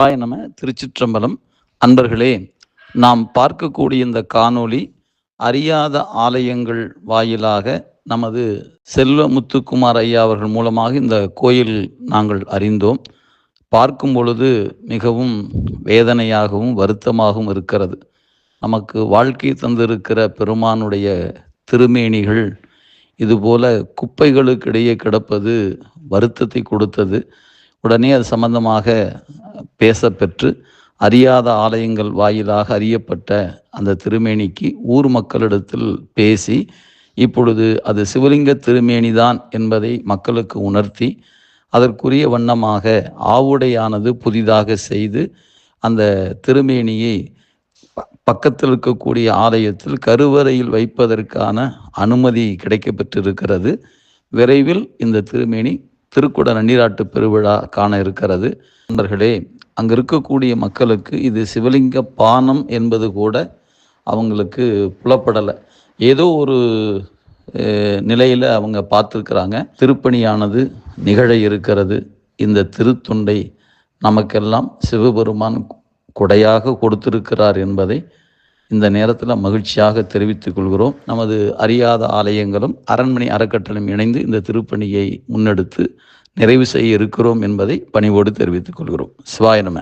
சிவாய நம திருச்சிற்றம்பலம். அன்பர்களே நாம் பார்க்கக்கூடிய இந்த காணொளி அறியாத ஆலயங்கள் வாயிலாக நமது செல்வ முத்துக்குமார் ஐயா அவர்கள் மூலமாக இந்த கோயில் நாங்கள் அறிந்தோம். பார்க்கும் பொழுது மிகவும் வேதனையாகவும் வருத்தமாகவும் இருக்கிறது. நமக்கு வாழ்க்கை தந்திருக்கிற பெருமானுடைய திருமேனிகள் இதுபோல குப்பைகளுக்கிடையே கிடப்பது வருத்தத்தை கொடுத்தது. உடனே அது சம்பந்தமாக பேசப்பெற்று அறியாத ஆலயங்கள் வாயிலாக அறியப்பட்ட அந்த திருமேனிக்கு ஊர் மக்களிடத்தில் பேசி இப்பொழுது அது சிவலிங்க திருமேனிதான் என்பதை மக்களுக்கு உணர்த்தி அதற்குரிய வண்ணமாக ஆவுடையானது புதிதாக செய்து அந்த திருமேனியை பக்கத்தில் இருக்கக்கூடிய ஆலயத்தில் கருவறையில் வைப்பதற்கான அனுமதி கிடைக்கப்பெற்றிருக்கிறது. விரைவில் இந்த திருமேனி திருக்குட நன்னீராட்டு பெருவிழா காண இருக்கிறது. நண்பர்களே அங்கே இருக்கக்கூடிய மக்களுக்கு இது சிவலிங்க பானம் என்பது கூட அவங்களுக்கு புலப்படலை. ஏதோ ஒரு நிலையில் அவங்க பார்த்துருக்குறாங்க. திருப்பணியானது நிகழ இருக்கிறது. இந்த திருத்துண்டை நமக்கெல்லாம் சிவபெருமான் கொடையாக கொடுத்திருக்கிறார் என்பதை இந்த நேரத்தில் மகிழ்ச்சியாக தெரிவித்துக் கொள்கிறோம். நமது அறியாத ஆலயங்களும் அரண்மனை அறக்கட்டளையும் இணைந்து இந்த திருப்பணியை முன்னெடுத்து நிறைவு செய்ய இருக்கிறோம் என்பதை பணிவோடு தெரிவித்துக் கொள்கிறோம். சிவாய நம.